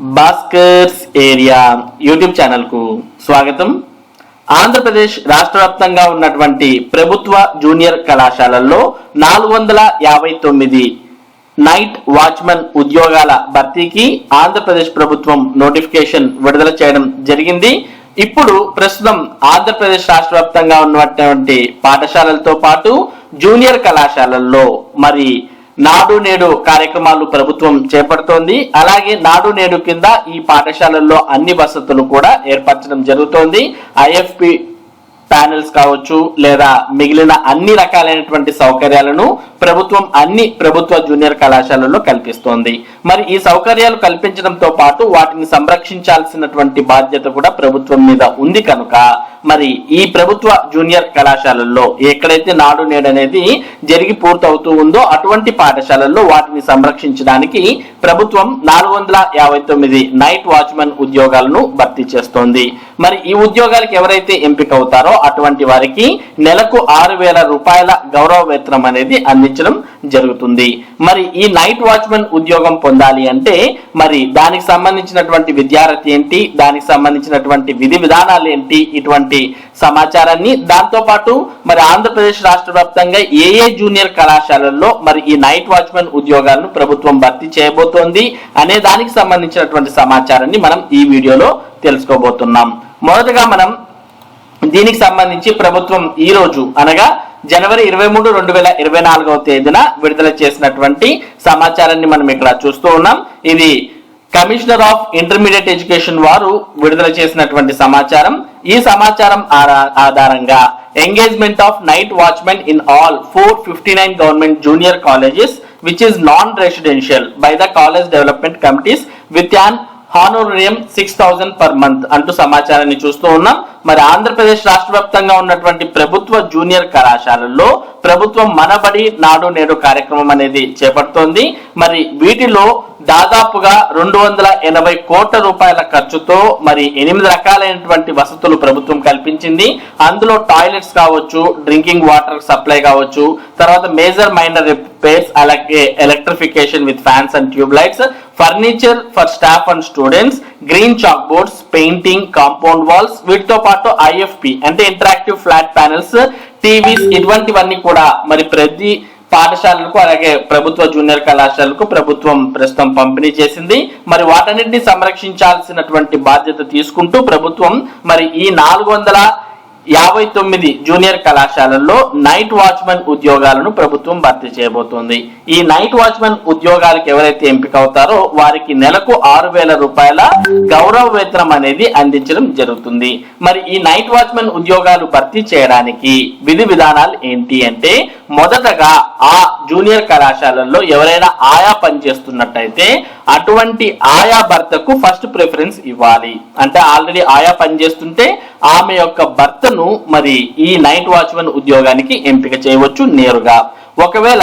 Bhaskar's area YouTube ఛానల్కు స్వాగతం. ఆంధ్రప్రదేశ్ రాష్ట్ర వ్యాప్తంగా ఉన్నటువంటి ప్రభుత్వ జూనియర్ కళాశాలల్లో నాలుగు వందల యాభై తొమ్మిది నైట్ వాచ్మెన్ ఉద్యోగాల భర్తీకి ఆంధ్రప్రదేశ్ ప్రభుత్వం నోటిఫికేషన్ విడుదల చేయడం జరిగింది. ఇప్పుడు ప్రస్తుతం ఆంధ్రప్రదేశ్ రాష్ట్ర వ్యాప్తంగా ఉన్నటువంటి పాఠశాలలతో పాటు జూనియర్ కళాశాలల్లో మరి నాడు నేడు కార్యక్రమాలు ప్రభుత్వం చేపడుతోంది. అలాగే నాడు నేడు కింద ఈ పాఠశాలల్లో అన్ని వసతులు కూడా ఏర్పరచడం జరుగుతోంది. ఐఎఫ్పి ప్యానెల్స్ కావచ్చు లేదా మిగిలిన అన్ని రకాలైనటువంటి సౌకర్యాలను ప్రభుత్వం అన్ని ప్రభుత్వ జూనియర్ కళాశాలల్లో కల్పిస్తోంది. మరి ఈ సౌకర్యాలు కల్పించడంతో పాటు వాటిని సంరక్షించాల్సినటువంటి బాధ్యత కూడా ప్రభుత్వం మీద ఉంది కనుక మరి ఈ ప్రభుత్వ జూనియర్ కళాశాలల్లో ఎక్కడైతే నాడు నేడు అనేది జరిగి పూర్తవుతూ ఉందో అటువంటి పాఠశాలల్లో వాటిని సంరక్షించడానికి ప్రభుత్వం నాలుగు వందల యాభై తొమ్మిది నైట్ వాచ్మెన్ ఉద్యోగాలను భర్తీ చేస్తోంది. మరి ఈ ఉద్యోగాలకు ఎవరైతే ఎంపిక అవుతారో అటువంటి వారికి నెలకు ఆరు వేల రూపాయల గౌరవ వేతనం అనేది అందించడం జరుగుతుంది. మరి ఈ నైట్ వాచ్మెన్ ఉద్యోగం పొందాలి అంటే మరి దానికి సంబంధించినటువంటి విద్యార్థి ఏంటి దానికి సంబంధించినటువంటి విధి విధానాలు ఏంటి ఇటువంటి సమాచారాన్ని దాంతోపాటు మరి ఆంధ్రప్రదేశ్ రాష్ట్ర వ్యాప్తంగా ఏ ఏ జూనియర్ కళాశాలల్లో మరి ఈ నైట్ వాచ్మెన్ ఉద్యోగాలను ప్రభుత్వం భర్తీ చేయబోతోంది అనే దానికి సంబంధించినటువంటి సమాచారాన్ని మనం ఈ వీడియోలో తెలుసుకోబోతున్నాం. మొదటగా మనం దీనికి సంబంధించి ప్రభుత్వం ఈ రోజు అనగా జనవరి ఇరవై మూడు రెండు వేల ఇరవై నాలుగవ తేదీన విడుదల చేసినటువంటి సమాచారాన్ని మనం ఇక్కడ చూస్తూ ఉన్నాం. ఇది కమిషనర్ ఆఫ్ ఇంటర్మీడియట్ ఎడ్యుకేషన్ వారు విడుదల చేసినటువంటి సమాచారం. ఈ సమాచారం ఆధారంగా engagement of night watchmen in all four fifty nine government junior colleges which is non residential by the college development committees with an honorarium six thousand per month అంటూ సమాచారాన్ని చూస్తూ ఉన్నాం. మరి ఆంధ్రప్రదేశ్ రాష్ట్ర వ్యాప్తంగా ఉన్నటువంటి ప్రభుత్వ జూనియర్ కళాశాలల్లో ప్రభుత్వం మనబడి నాడు నేడు కార్యక్రమం అనేది చేపడుతోంది. మరి వీటిలో దాదాపుగా రెండు వందల ఎనభై కోట్ల రూపాయల ఖర్చుతో మరి ఎనిమిది రకాలైనటువంటి వసతులు ప్రభుత్వం కల్పించింది. అందులో టాయిలెట్స్ కావచ్చు డ్రింకింగ్ వాటర్ సప్లై కావచ్చు తర్వాత మేజర్ మైనర్ రిపేర్స్ అలాగే electrification with fans and tube lights furniture for staff and students green chalk boards painting compound walls వీటితో పాటు ఐఎఫ్పి అంటే ఇంటరాక్టివ్ ఫ్లాట్ ప్యానెల్స్ టీవీస్ ఇటువంటివన్నీ కూడా మరి ప్రతి పాఠశాలలకు అలాగే ప్రభుత్వ జూనియర్ కళాశాలకు ప్రభుత్వం ప్రస్తుతం పంపిణీ చేసింది. మరి వాటన్నిటిని సంరక్షించాల్సినటువంటి బాధ్యత తీసుకుంటూ ప్రభుత్వం మరి ఈ నాలుగు వందల యాభై తొమ్మిది జూనియర్ కళాశాలల్లో నైట్ వాచ్మెన్ ఉద్యోగాలను ప్రభుత్వం భర్తీ చేయబోతోంది. ఈ నైట్ వాచ్మెన్ ఉద్యోగాలకు ఎవరైతే ఎంపిక అవుతారో వారికి నెలకు ఆరు వేల రూపాయల గౌరవ వేతనం అనేది అందించడం జరుగుతుంది. మరి ఈ నైట్ వాచ్మెన్ ఉద్యోగాలు భర్తీ చేయడానికి విధి విధానాలు ఏంటి అంటే మొదటగా ఆ జూనియర్ కళాశాలల్లో ఎవరైనా ఆయా పనిచేస్తున్నట్టయితే అటువంటి ఆయా భర్తకు ఫస్ట్ ప్రిఫరెన్స్ ఇవ్వాలి. అంటే ఆల్రెడీ ఆయా పనిచేస్తుంటే ఆమె యొక్క భర్తను మరి ఈ నైట్ వాచ్మెన్ ఉద్యోగానికి ఎంపిక చేయవచ్చు నేరుగా. ఒకవేళ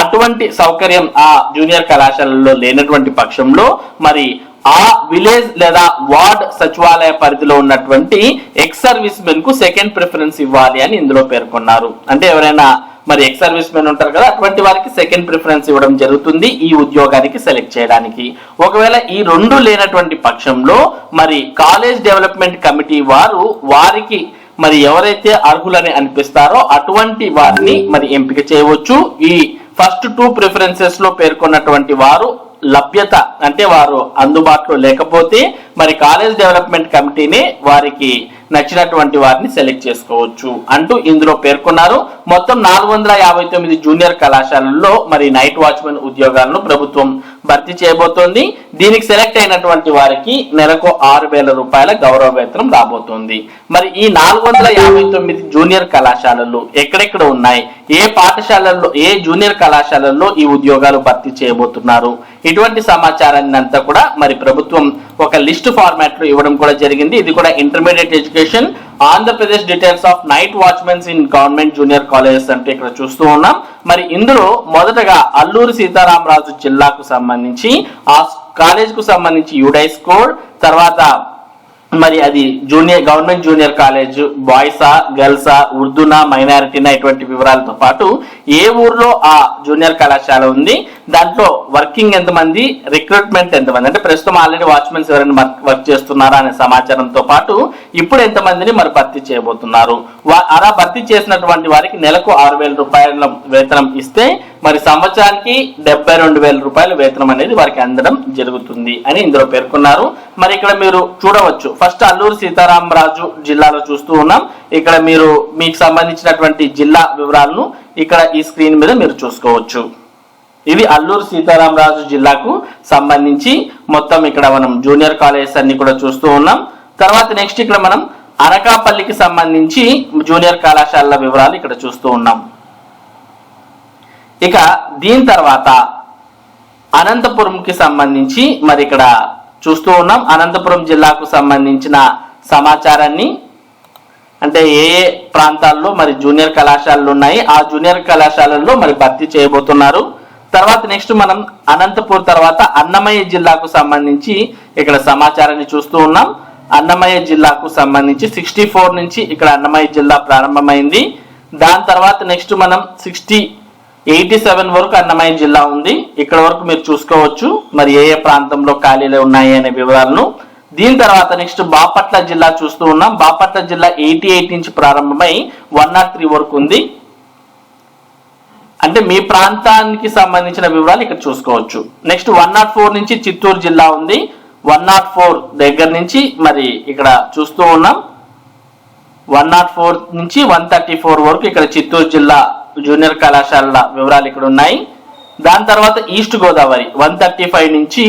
అటువంటి సౌకర్యం ఆ జూనియర్ కళాశాలలో లేనటువంటి పక్షంలో మరి ఆ విలేజ్ లేదా వార్డ్ సచివాలయ పరిధిలో ఉన్నటువంటి ఎక్స్ సర్వీస్ మెన్కు సెకండ్ ప్రిఫరెన్స్ ఇవ్వాలి అని ఇందులో పేర్కొన్నారు. అంటే ఎవరైనా మరి ఎక్స్ సర్వీస్ మెన్ ఉంటారు కదా అటువంటి వారికి సెకండ్ ప్రిఫరెన్స్ ఇవ్వడం జరుగుతుంది ఈ ఉద్యోగానికి సెలెక్ట్ చేయడానికి. ఒకవేళ ఈ రెండు లేనటువంటి పక్షంలో మరి కాలేజ్ డెవలప్మెంట్ కమిటీ వారు వారికి మరి ఎవరైతే అర్హులని అనిపిస్తారో అటువంటి వారిని మరి ఎంపిక చేయవచ్చు. ఈ ఫస్ట్ టూ ప్రిఫరెన్సెస్లో పేర్కొన్నటువంటి వారు లభ్యత అంటే వారు అందుబాటులో లేకపోతే మరి కాలేజ్ డెవలప్మెంట్ కమిటీనే వారికి నచ్చినటువంటి వారిని సెలెక్ట్ చేసుకోవచ్చు అంటూ ఇందులో పేర్కొన్నారు. మొత్తం నాలుగు వందల యాభై తొమ్మిది జూనియర్ కళాశాలల్లో మరి నైట్ వాచ్మెన్ ఉద్యోగాలను ప్రభుత్వం భర్తీ చేయబోతోంది. దీనికి సెలెక్ట్ అయినటువంటి వారికి నెలకు ఆరు వేల రూపాయల గౌరవ వేతనం రాబోతోంది. మరి ఈ నాలుగు వందల యాభై తొమ్మిది జూనియర్ కళాశాలలు ఎక్కడెక్కడ ఉన్నాయి? ఏ పాఠశాలల్లో ఏ జూనియర్ కళాశాలల్లో ఈ ఉద్యోగాలు భర్తీ చేయబోతున్నారు? ఇటువంటి సమాచారాన్ని అంతా కూడా మరి ప్రభుత్వం ఒక లిస్ట్ ఫార్మాట్లో ఇవ్వడం కూడా జరిగింది. ఇది కూడా intermediate education Andhra Pradesh details of night watchmen in government junior colleges అంటే ఇక్కడ చూస్తూ ఉన్నాం. మరి ఇందులో మొదటగా అల్లూరి సీతారామరాజు జిల్లాకు సంబంధించి ఆ కాలేజ్కు సంబంధించి యుడైస్ కోడ్ తర్వాత మరి అది జూనియర్ గవర్నమెంట్ జూనియర్ కాలేజ్ బాయ్సా గర్ల్సా ఉర్దూనా మైనారిటీనా ఇటువంటి వివరాలతో పాటు ఏ ఊర్లో ఆ జూనియర్ కళాశాల ఉంది? దాంట్లో వర్కింగ్ ఎంతమంది రిక్రూట్మెంట్ ఎంతమంది? అంటే ప్రస్తుతం ఆల్రెడీ వాచ్మెన్స్ ఎవరైనా వర్క్- వర్క్ చేస్తున్నారా అనే సమాచారంతో పాటు ఇప్పుడు ఎంతమందిని మరి భర్తీ చేయబోతున్నారు? అలా భర్తీ చేసినటువంటి వారికి నెలకు ఆరు వేల రూపాయల వేతనం ఇస్తే మరి సంవత్సరానికి డెబ్బై రెండు వేల రూపాయల వేతనం అనేది వారికి అందడం జరుగుతుంది అని ఇందులో పేర్కొన్నారు. మరి ఇక్కడ మీరు చూడవచ్చు. ఫస్ట్ అల్లూరు సీతారామరాజు జిల్లాలో చూస్తూ ఉన్నాం. ఇక్కడ మీరు మీకు సంబంధించినటువంటి జిల్లా వివరాలను ఇక్కడ ఈ స్క్రీన్ మీద మీరు చూసుకోవచ్చు. ఇది అల్లూరు సీతారామరాజు జిల్లాకు సంబంధించి మొత్తం ఇక్కడ మనం జూనియర్ కాలేజెస్ అన్ని కూడా చూస్తూ ఉన్నాం. తర్వాత నెక్స్ట్ ఇక్కడ మనం అరకాపల్లికి సంబంధించి జూనియర్ కళాశాలల వివరాలు ఇక్కడ చూస్తూ ఉన్నాం. ఇక దీని తర్వాత అనంతపురంకి సంబంధించి మరి ఇక్కడ చూస్తూ ఉన్నాం. అనంతపురం జిల్లాకు సంబంధించిన సమాచారాన్ని అంటే ఏ ఏ ప్రాంతాల్లో మరి జూనియర్ కళాశాలలు ఉన్నాయి ఆ జూనియర్ కళాశాలల్లో మరి భర్తీ చేయబోతున్నారు. తర్వాత నెక్స్ట్ మనం అనంతపూర్ తర్వాత అన్నమయ్య జిల్లాకు సంబంధించి ఇక్కడ సమాచారాన్ని చూస్తూ ఉన్నాం. అన్నమయ్య జిల్లాకు సంబంధించి సిక్స్టీ ఫోర్ నుంచి ఇక్కడ అన్నమయ్య జిల్లా ప్రారంభమైంది. దాని తర్వాత నెక్స్ట్ మనం సిక్స్టీ ఎయిటీ సెవెన్ వరకు అన్నమయ్య జిల్లా ఉంది. ఇక్కడ వరకు మీరు చూసుకోవచ్చు. మరి ఏ ఏ ప్రాంతంలో ఖాళీలు ఉన్నాయి అనే వివరాలను. దీని తర్వాత నెక్స్ట్ బాపట్ల జిల్లా చూస్తూ ఉన్నాం. బాపట్ల జిల్లా ఎయిటీ ఎయిట్ నుంచి ప్రారంభమై వన్ నాట్ త్రీ వరకు ఉంది. అంటే మీ ప్రాంతానికి సంబంధించిన వివరాలు ఇక్కడ చూసుకోవచ్చు. నెక్స్ట్ వన్ నాట్ ఫోర్ నుంచి చిత్తూరు జిల్లా ఉంది. వన్ నాట్ ఫోర్ దగ్గర నుంచి మరి ఇక్కడ చూస్తూ ఉన్నాం. వన్ నాట్ ఫోర్ నుంచి వన్ థర్టీ ఫోర్ వరకు ఇక్కడ చిత్తూరు జిల్లా జూనియర్ కళాశాలల వివరాలు ఇక్కడ ఉన్నాయి. దాని తర్వాత east Godavari one thirty five నుంచి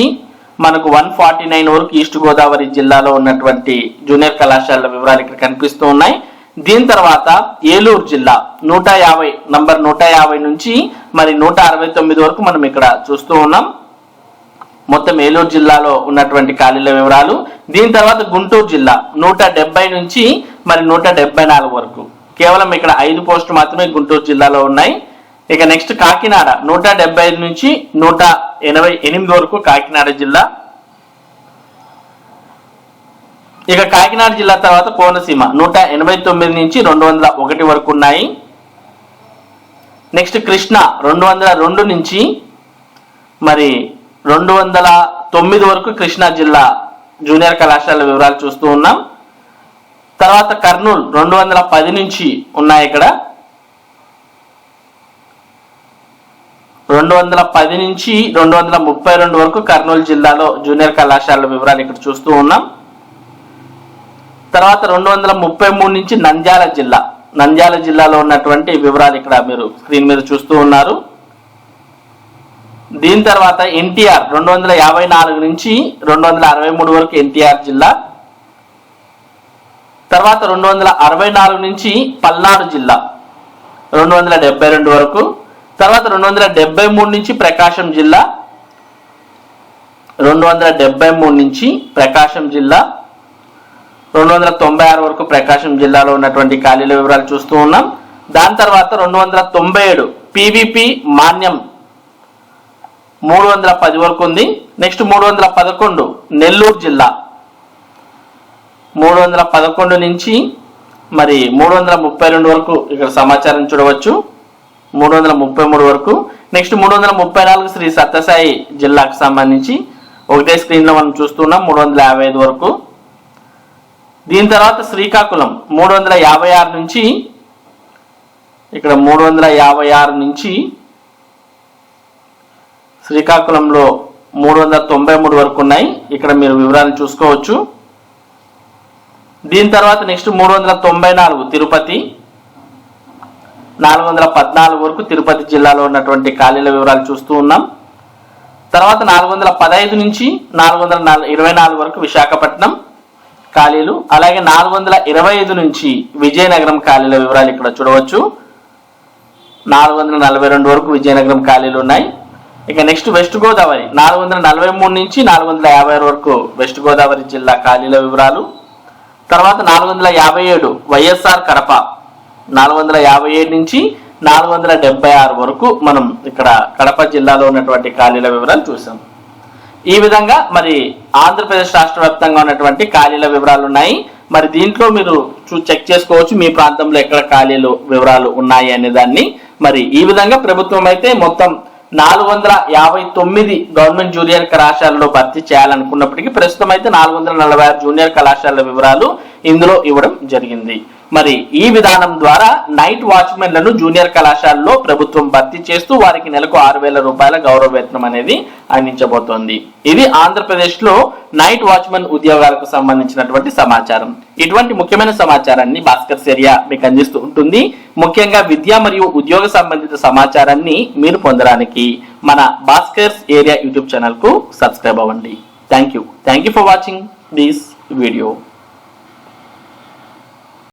మనకు వన్ ఫార్టీ నైన్ వరకు ఈస్ట్ గోదావరి జిల్లాలో ఉన్నటువంటి జూనియర్ కళాశాలల వివరాలు ఇక్కడ కనిపిస్తూ ఉన్నాయి. దీని తర్వాత ఏలూరు జిల్లా నూట యాభై నంబర్ నూట యాభై నుంచి మరి నూట అరవై తొమ్మిది వరకు మనం ఇక్కడ చూస్తూ ఉన్నాం. మొత్తం ఏలూరు జిల్లాలో ఉన్నటువంటి ఖాళీల వివరాలు. దీని తర్వాత గుంటూరు జిల్లా నూట డెబ్బై నుంచి మరి నూట డెబ్బై నాలుగు వరకు. కేవలం ఇక్కడ ఐదు పోస్టులు మాత్రమే గుంటూరు జిల్లాలో ఉన్నాయి. ఇక నెక్స్ట్ కాకినాడ నూట డెబ్బై ఐదు నుంచి నూట ఎనభై ఎనిమిది వరకు కాకినాడ జిల్లా. ఇక కాకినాడ జిల్లా తర్వాత కోనసీమ. నూట ఎనభై తొమ్మిది నుంచి రెండు వందల ఒకటి వరకు ఉన్నాయి. నెక్స్ట్ కృష్ణ రెండు వందల రెండు నుంచి మరి రెండు వందల తొమ్మిది వరకు కృష్ణా జిల్లా జూనియర్ కళాశాల వివరాలు చూస్తూ ఉన్నాం. తర్వాత కర్నూలు రెండు వందల పది నుంచి ఉన్నాయి ఇక్కడ. రెండు వందల పది నుంచి రెండు వందల ముప్పై రెండు వరకు కర్నూలు జిల్లాలో జూనియర్ కళాశాల వివరాలు ఇక్కడ చూస్తూ ఉన్నాం. తర్వాత రెండు వందల ముప్పై మూడు నుంచి నంద్యాల జిల్లా. నంద్యాల జిల్లాలో ఉన్నటువంటి వివరాలు ఇక్కడ మీరు స్క్రీన్ మీద చూస్తూ ఉన్నారు. దీని తర్వాత ఎన్టీఆర్ రెండు వందల యాభై నాలుగు నుంచి రెండు వందల అరవై మూడు వరకు ఎన్టీఆర్ జిల్లా. తర్వాత రెండు వందల అరవై నాలుగు నుంచి పల్నాడు జిల్లా రెండు వందల డెబ్బై రెండు వరకు. తర్వాత రెండు వందల డెబ్బై మూడు నుంచి ప్రకాశం జిల్లా రెండు వందల డెబ్బై మూడు నుంచి ప్రకాశం జిల్లా. రెండు వందల తొంభై ఆరు వరకు ప్రకాశం జిల్లాలో ఉన్నటువంటి ఖాళీల వివరాలు చూస్తూ ఉన్నాం. దాని తర్వాత రెండు వందల తొంభై ఏడు పీవీపీ మాన్యం మూడు వందల పది వరకు ఉంది. నెక్స్ట్ మూడు వందల పదకొండు నెల్లూరు జిల్లా మూడు వందల పదకొండు నుంచి మరి మూడు వందల ముప్పై రెండు వరకు ఇక్కడ సమాచారం చూడవచ్చు. మూడు వందల ముప్పై మూడు వరకు. నెక్స్ట్ మూడు వందల ముప్పై నాలుగు శ్రీ సత్యసాయి జిల్లాకు సంబంధించి ఒకటే స్క్రీన్లో మనం చూస్తున్నాం. మూడు వందల యాభై ఐదు వరకు. దీని తర్వాత శ్రీకాకుళం మూడు వందల యాభై ఆరు నుంచి ఇక్కడ మూడు వందల యాభై ఆరు నుంచి శ్రీకాకుళంలో మూడు వందల తొంభై మూడు వరకు ఉన్నాయి. ఇక్కడ మీరు వివరాలు చూసుకోవచ్చు. దీని తర్వాత నెక్స్ట్ మూడు వందల తొంభై నాలుగు తిరుపతి నాలుగు వందల పద్నాలుగు వరకు తిరుపతి జిల్లాలో ఉన్నటువంటి ఖాళీల వివరాలు చూస్తూ ఉన్నాం. తర్వాత నాలుగు వందల పదహైదు నుంచి నాలుగు వందల ఇరవై నాలుగు వరకు విశాఖపట్నం ఖాళీలు. అలాగే నాలుగు వందల ఇరవై ఐదు నుంచి విజయనగరం ఖాళీల వివరాలు ఇక్కడ చూడవచ్చు. నాలుగు వందల నలభై రెండు వరకు విజయనగరం ఖాళీలు ఉన్నాయి. ఇక నెక్స్ట్ వెస్ట్ గోదావరి. నాలుగు వందల నలభై మూడు నుంచి నాలుగు వందల యాభై ఆరు వరకు వెస్ట్ గోదావరి జిల్లా ఖాళీల వివరాలు. తర్వాత నాలుగు వందల యాభై ఏడు వైఎస్ఆర్ కడప. నాలుగు వందల యాభై ఏడు నుంచి నాలుగు వందల డెబ్బై ఆరు వరకు మనం ఇక్కడ కడప జిల్లాలో ఉన్నటువంటి ఖాళీల వివరాలు చూసాం ఈ విధంగా మరి ఆంధ్రప్రదేశ్ రాష్ట్ర వ్యాప్తంగా ఉన్నటువంటి ఖాళీల వివరాలు ఉన్నాయి మరి దీంట్లో మీరు చూ చెక్ చేసుకోవచ్చు మీ ప్రాంతంలో ఎక్కడ ఖాళీలు వివరాలు ఉన్నాయి అనే దాన్ని. మరి ఈ విధంగా ప్రభుత్వం అయితే మొత్తం నాలుగు వందల యాభై తొమ్మిది గవర్నమెంట్ జూనియర్ కళాశాలలో భర్తీ చేయాలనుకున్నప్పటికీ ప్రస్తుతం అయితే నాలుగు వందల నలభై ఆరు జూనియర్ కళాశాలల వివరాలు ఇందులో ఇవ్వడం జరిగింది. మరి ఈ విధానం ద్వారా నైట్ వాచ్మెన్లను జూనియర్ కళాశాలలో ప్రభుత్వం భర్తీ చేస్తూ వారికి నెలకు ఆరు వేల రూపాయల గౌరవ వేతనం అనేది అందించబోతోంది. ఇది ఆంధ్రప్రదేశ్లో నైట్ వాచ్మెన్ ఉద్యోగాలకు సంబంధించినటువంటి సమాచారం. ఇటువంటి ముఖ్యమైన సమాచారాన్ని భాస్కర్ ఏరియా మీకు అందిస్తూ ఉంటుంది. ముఖ్యంగా విద్య మరియు ఉద్యోగ సంబంధిత సమాచారాన్ని మీరు పొందడానికి మన భాస్కర్స్ ఏరియా యూట్యూబ్ ఛానల్కు సబ్స్క్రైబ్ అవ్వండి. Thank you thank you for watching this video